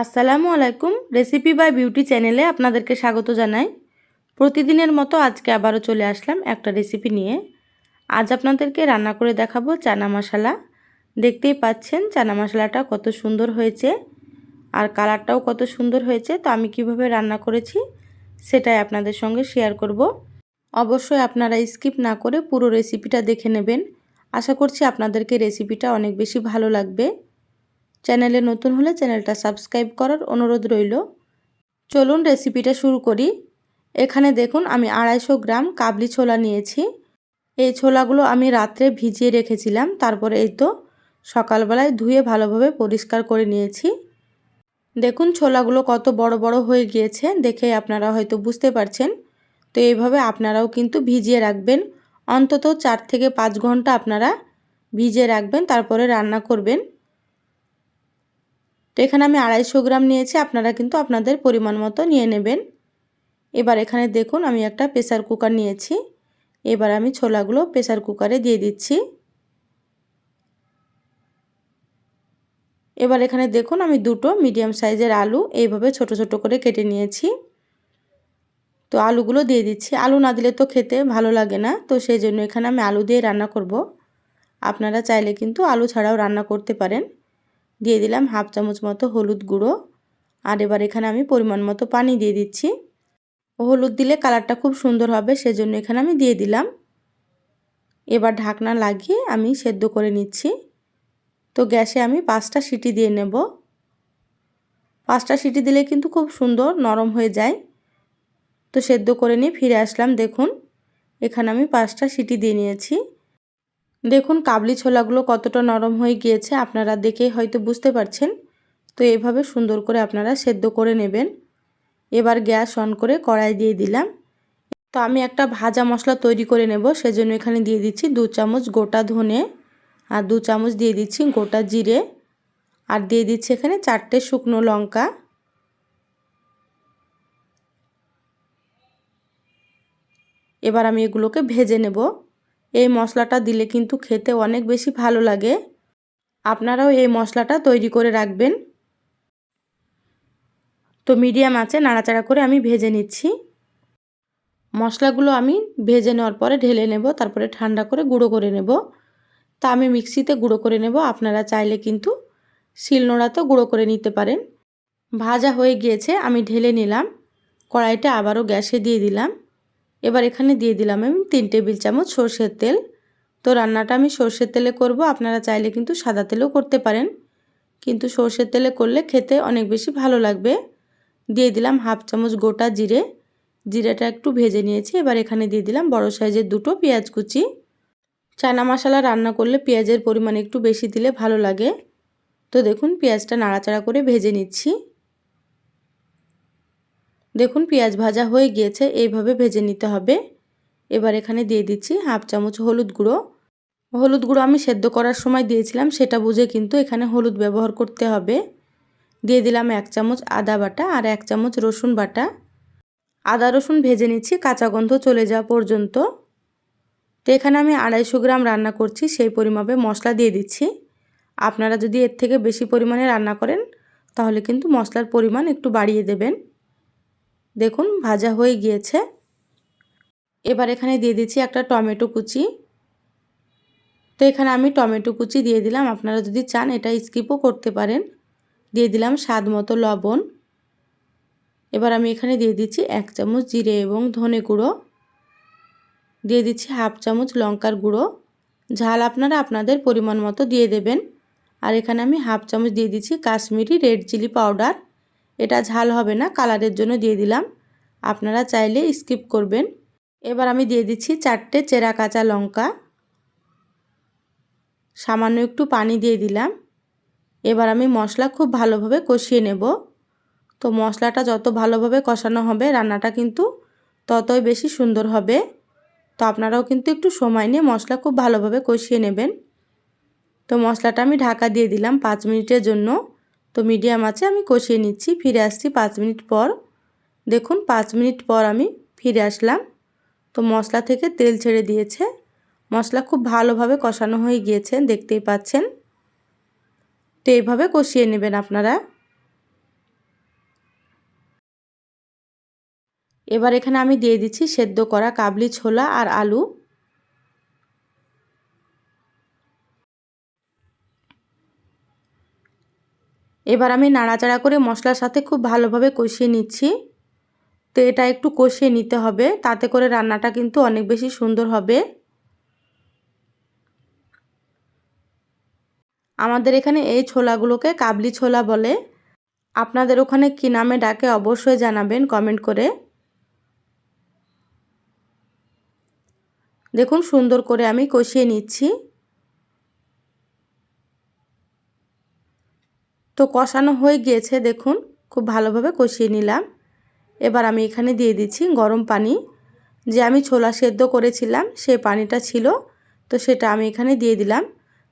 আসসালামু আলাইকুম recipe by beauty চ্যানেলে আপনাদেরকে স্বাগত জানাই। প্রতিদিনের মতো আজকে আবারও চলে আসলাম একটা রেসিপি নিয়ে। আজ আপনাদেরকে রান্না করে দেখাবো চানা মশলা। দেখতেই পাচ্ছেন চানা মশলাটা কত সুন্দর হয়েছে আর কালারটাও কত সুন্দর হয়েছে, তো আমি কীভাবে রান্না করেছি সেটাই আপনাদের সঙ্গে শেয়ার করব। অবশ্যই আপনারা স্কিপ না করে পুরো রেসিপিটা দেখে নেবেন। আশা করছি আপনাদেরকে রেসিপিটা অনেক বেশি ভালো লাগবে। চ্যানেলে নতুন হলে চ্যানেলটা সাবস্ক্রাইব করার অনুরোধ রইল। চলুন রেসিপিটা শুরু করি। এখানে দেখুন, আমি আড়াইশো গ্রাম কাবলি ছোলা নিয়েছি। এই ছোলাগুলো আমি রাত্রে ভিজিয়ে রেখেছিলাম, তারপরে এই তো সকালবেলায় ধুয়ে ভালোভাবে পরিষ্কার করে নিয়েছি। দেখুন, ছোলাগুলো কত বড় বড় হয়ে গিয়েছে, দেখে আপনারা হয়তো বুঝতে পারছেন। তো এইভাবে আপনারাও কিন্তু ভিজিয়ে রাখবেন। অন্তত চার থেকে পাঁচ ঘণ্টা আপনারা ভিজিয়ে রাখবেন, তারপরে রান্না করবেন। তো এখানে আমি আড়াইশো গ্রাম নিয়েছি, আপনারা কিন্তু আপনাদের পরিমাণ মতো নিয়ে নেবেন। এবার এখানে দেখুন, আমি একটা প্রেসার কুকার নিয়েছি। এবার আমি ছোলাগুলো প্রেসার কুকারে দিয়ে দিচ্ছি। এবার এখানে দেখুন, আমি দুটো মিডিয়াম সাইজের আলু এইভাবে ছোট ছোট করে কেটে নিয়েছি। তো আলুগুলো দিয়ে দিচ্ছি। আলু না দিলে তো খেতে ভালো লাগে না, তো সেই জন্য এখানে আমি আলু দিয়ে রান্না করব। আপনারা চাইলে কিন্তু আলু ছাড়াও রান্না করতে পারেন। দিয়ে দিলাম হাফ চামচ মতো হলুদ গুঁড়ো। আর এবার এখানে আমি পরিমাণ মতো পানি দিয়ে দিচ্ছি। হলুদ দিলে কালারটা খুব সুন্দর হবে, সেজন্য এখানে আমি দিয়ে দিলাম। এবার ঢাকনা লাগিয়ে আমি সেদ্ধ করে নিচ্ছি। তো গ্যাসে আমি পাঁচটা সিটি দিয়ে নেব। পাঁচটা সিটি দিলে কিন্তু খুব সুন্দর নরম হয়ে যায়। তো সেদ্ধ করে নিয়ে ফিরে আসলাম, দেখুন। এখানে আমি পাঁচটা সিটি দিয়ে নিয়েছি। দেখুন, কাবলি ছোলাগুলো কতটা নরম হয়ে গিয়েছে, আপনারা দেখে হয়তো বুঝতে পারছেন। তো এইভাবে সুন্দর করে আপনারা সেদ্ধ করে নেবেন। এবার গ্যাস অন করে কড়াই দিয়ে দিলাম। তো আমি একটা ভাজা মশলা তৈরি করে নেব, সেজন্য এখানে দিয়ে দিচ্ছি দু চামচ গোটা ধনে আর দু চামচ দিয়ে দিচ্ছি গোটা জিরে আর দিয়ে দিচ্ছি এখানে চারটে শুকনো লঙ্কা। এবার আমি এগুলোকে ভেজে নেব। এই মশলাটা দিলে কিন্তু খেতে অনেক বেশি ভালো লাগে। আপনারাও এই মশলাটা তৈরি করে রাখবেন। তো মিডিয়াম আছে, নাড়াচাড়া করে আমি ভেজে নিচ্ছি। মশলাগুলো আমি ভেজে নেওয়ার পরে ঢেলে নেব, তারপরে ঠান্ডা করে গুঁড়ো করে নেব। তা আমি মিক্সিতে গুঁড়ো করে নেব, আপনারা চাইলে কিন্তু শিলনোড়াতেও গুঁড়ো করে নিতে পারেন। ভাজা হয়ে গিয়েছে, আমি ঢেলে নিলাম। কড়াইটা আবারও গ্যাসে দিয়ে দিলাম। এবার এখানে দিয়ে দিলাম আমি তিন টেবিল চামচ সর্ষের তেল। তো রান্নাটা আমি সর্ষের তেলে করব, আপনারা চাইলে কিন্তু সাদা তেলেও করতে পারেন। কিন্তু সর্ষের তেলে করলে খেতে অনেক বেশি ভালো লাগবে। দিয়ে দিলাম হাফ চামচ গোটা জিরে, জিরাটা একটু ভেজে নিয়েছি। এবার এখানে দিয়ে দিলাম বড় সাইজের দুটো পেঁয়াজ কুচি। চানা মশলা রান্না করলে পেঁয়াজের পরিমাণ একটু বেশি দিলে ভালো লাগে। তো দেখুন পেঁয়াজটা নাড়াচাড়া করে ভেজে নিচ্ছি। দেখুন, পেঁয়াজ ভাজা হয়ে গিয়েছে, এইভাবে ভেজে নিতে হবে। এবার এখানে দিয়ে দিচ্ছি হাফ চামচ হলুদ গুঁড়ো। হলুদ গুঁড়ো আমি সেদ্ধ করার সময় দিয়েছিলাম, সেটা বুঝে কিন্তু এখানে হলুদ ব্যবহার করতে হবে। দিয়ে দিলাম এক চামচ আদা বাটা আর এক চামচ রসুন বাটা। আদা রসুন ভেজে নিচ্ছি, কাঁচা গন্ধ চলে যাওয়া পর্যন্ত। তো এখানে আমি আড়াইশো গ্রাম রান্না করছি, সেই পরিমাপে মশলা দিয়ে দিচ্ছি। আপনারা যদি এর থেকে বেশি পরিমাণে রান্না করেন, তাহলে কিন্তু মশলার পরিমাণ একটু বাড়িয়ে দেবেন। দেখুন, ভাজা হয়ে গিয়েছে। এবার এখানে দিয়ে দিচ্ছি একটা টমেটো কুচি। তো এখানে আমি টমেটো কুচি দিয়ে দিলাম। আপনারা যদি চান এটা স্কিপও করতে পারেন। দিয়ে দিলাম স্বাদ মতো লবণ। এবার আমি এখানে দিয়ে দিচ্ছি এক চামচ জিরে এবং ধনে গুঁড়ো। দিয়ে দিচ্ছি হাফ চামচ লঙ্কার গুঁড়ো। ঝাল আপনারা আপনাদের পরিমাণ মতো দিয়ে দেবেন। আর এখানে আমি হাফ চামচ দিয়ে দিচ্ছি কাশ্মীরি রেড চিলি পাউডার। এটা ঝাল হবে না, কালারের জন্য দিয়ে দিলাম। আপনারা চাইলে স্কিপ করবেন। এবার আমি দিয়ে দিচ্ছি চারটে চেরা কাঁচা লঙ্কা। সামান্য একটু পানি দিয়ে দিলাম। এবার আমি মশলা খুব ভালোভাবে কষিয়ে নেব। তো মশলাটা যত ভালোভাবে কষানো হবে, রান্নাটা কিন্তু ততই বেশি সুন্দর হবে। তো আপনারাও কিন্তু একটু সময় নিয়ে মশলা খুব ভালোভাবে কষিয়ে নেবেন। তো মশলাটা আমি ঢাকা দিয়ে দিলাম পাঁচ মিনিটের জন্য। তো মিডিয়াম আছে আমি কষিয়ে নিচ্ছি, ফিরে আসছি পাঁচ মিনিট পর। দেখুন, পাঁচ মিনিট পর আমি ফিরে আসলাম। তো মশলা থেকে তেল ছেড়ে দিয়েছে। মশলা খুব ভালোভাবে কষানো হয়ে গিয়েছে, দেখতেই পাচ্ছেন। তো এইভাবে কষিয়ে নেবেন আপনারা। এবার এখানে আমি দিয়ে দিচ্ছি সেদ্ধ করা কাবলি ছোলা আর আলু। এবার আমি নাড়াচাড়া করে মশলার সাথে খুব ভালোভাবে কষিয়ে নিচ্ছি। তো এটা একটু কষিয়ে নিতে হবে। তাতে করে রান্নাটা কিন্তু অনেক বেশি সুন্দর হবে। আমাদের এখানে এই ছোলাগুলোকে কাবলি ছোলা বলে। আপনাদের ওখানে কী নামে ডাকে অবশ্যই জানাবেন কমেন্ট করে। দেখুন সুন্দর করে আমি কষিয়ে নিচ্ছি। তো কষানো হয়ে গিয়েছে, দেখুন, খুব ভালোভাবে কষিয়ে নিলাম। এবার আমি এখানে দিয়ে দিচ্ছি গরম পানি। যে আমি ছোলা সেদ্ধ করেছিলাম, সে পানিটা ছিল, তো সেটা আমি এখানে দিয়ে দিলাম।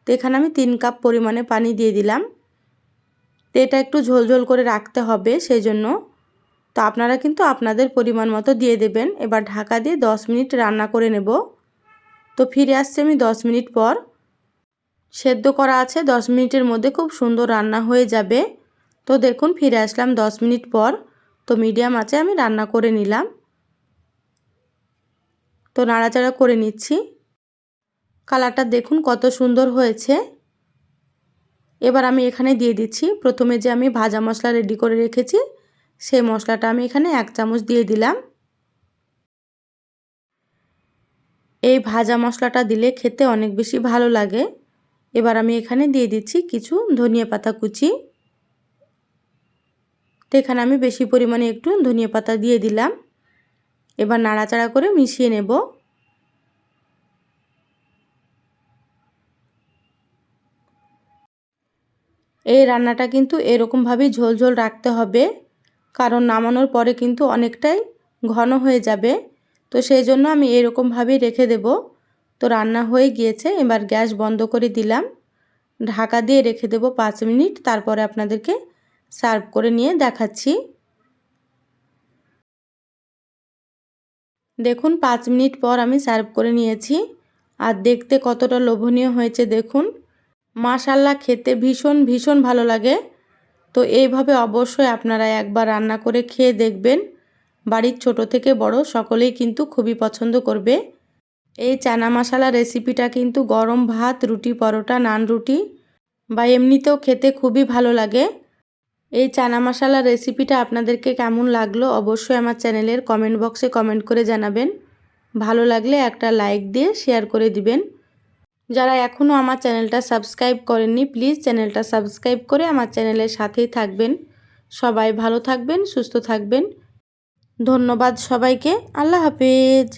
তো এখানে আমি তিন কাপ পরিমাণে পানি দিয়ে দিলাম। তো এটা একটু ঝোলঝোল করে রাখতে হবে সেই জন্য তো আপনারা কিন্তু আপনাদের পরিমাণ মতো দিয়ে দেবেন। এবার ঢাকা দিয়ে 10 মিনিট রান্না করে নেব। তো ফিরে আসছে আমি 10 মিনিট পর। সেদ্ধ করা আছে 10 মিনিটের মধ্যে খুব সুন্দর রান্না হয়ে যাবে। তো দেখুন, ফিরে আসলাম 10 মিনিট পর। তো মিডিয়াম আছে, আমি রান্না করে নিলাম। তো নাড়াচাড়া করে নিচ্ছি। কালারটা দেখুন কত সুন্দর হয়েছে। এবার আমি এখানে দিয়ে দিচ্ছি। প্রথমে যে আমি ভাজা মশলা রেডি করে রেখেছি, সেই মশলাটা আমি এখানে এক চামচ দিয়ে দিলাম। এই ভাজা মশলাটা দিলে খেতে অনেক বেশি ভালো লাগে। এবার আমি এখানে দিয়ে দিচ্ছি কিছু ধনিয়া পাতা কুচি। তো এখানে আমি বেশি পরিমাণে একটু ধনিয়া পাতা দিয়ে দিলাম। এবার নাড়াচাড়া করে মিশিয়ে নেব। এই রান্নাটা কিন্তু এরকমভাবেই ঝোল ঝোল রাখতে হবে, কারণ নামানোর পরে কিন্তু অনেকটাই ঘন হয়ে যাবে। তো সেই জন্য আমি এরকমভাবেই রেখে দেব। তো রান্না হয়ে গিয়েছে, এবার গ্যাস বন্ধ করে দিলাম। ঢাকা দিয়ে রেখে দেব পাঁচ মিনিট, তারপরে আপনাদেরকে সার্ভ করে নিয়ে দেখাচ্ছি। দেখুন, পাঁচ মিনিট পর আমি সার্ভ করে নিয়েছি। আর দেখতে কতটা লোভনীয় হয়েছে, দেখুন। মাশাল্লাহ খেতে ভীষণ ভীষণ ভালো লাগে। তো এইভাবে অবশ্যই আপনারা একবার রান্না করে খেয়ে দেখবেন। বাড়ির ছোট থেকে বড় সকলেই কিন্তু খুবই পছন্দ করবে। এই চানা মশালা রেসিপিটা কিন্তু গরম ভাত, রুটি, পরোটা, নান, রুটি বা এমনিতেও খেতে খুবই ভালো লাগে। এই চানা মশালা রেসিপিটা আপনাদেরকে কেমন লাগল অবশ্যই আমার চ্যানেলের কমেন্ট বক্সে কমেন্ট করে জানাবেন। ভালো লাগলে একটা লাইক দিয়ে শেয়ার করে দিবেন। যারা এখনও আমার চ্যানেলটা সাবস্ক্রাইব করেননি প্লিজ চ্যানেলটা সাবস্ক্রাইব করে আমার চ্যানেলের সাথেই থাকবেন। সবাই ভালো থাকবেন, সুস্থ থাকবেন। ধন্যবাদ সবাইকে। আল্লাহ হাফেজ।